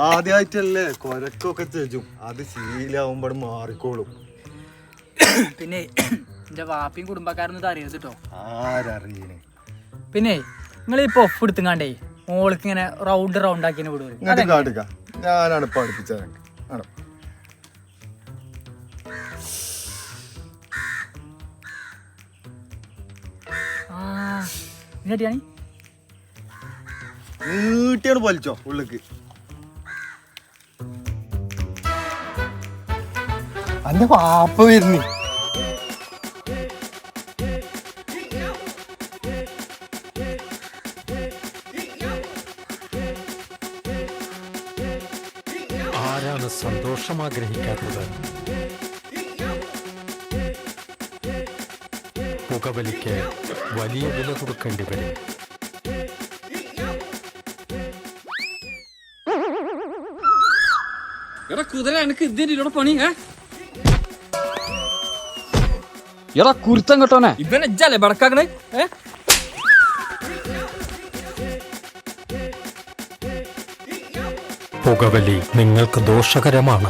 ആദ്യമായിട്ടല്ലേ കൊരക്കൊക്കെ ചേച്ചും അത് ശീലാവുമ്പോൾ മാറിക്കോളും. പിന്നെ എന്റെ വാപ്പിയും കുടുംബക്കാരൊന്നും ഇത് അറിയരുത് കേട്ടോ ആരറിയണേ? പിന്നെ നിങ്ങൾ ഈ പൊഫ് എടുത്തുങ്ങാണ്ടേ മോൾക്ക് ഇങ്ങനെ റൗണ്ട് റൗണ്ട് ആക്കി വിടുവരും ഇങ്ങോട്ട് കാട്ടുക ഞാനാണ് പഠിപ്പിച്ചത്. ആണോ? നീട്ടിയാണ് വലിച്ചോ ഉള്ളിക്ക്. അന്റെ വാപ്പ വരുന്നു. ആരാണ് സന്തോഷം ആഗ്രഹിക്കാത്തത്? പുകവലിക്ക് വലിയ വില കൊടുക്കേണ്ടി വരും. എടാ കുതിര എനിക്ക് ഇതിന്റെ പണി ഏ? എടാ കുരുത്തം കേട്ടോനെ ഇവനെ ഇജ്ജല്ലേ ബടക്കാക്കണേ? ഏ? പുകവലി നിങ്ങൾക്ക് ദോഷകരമാണ്.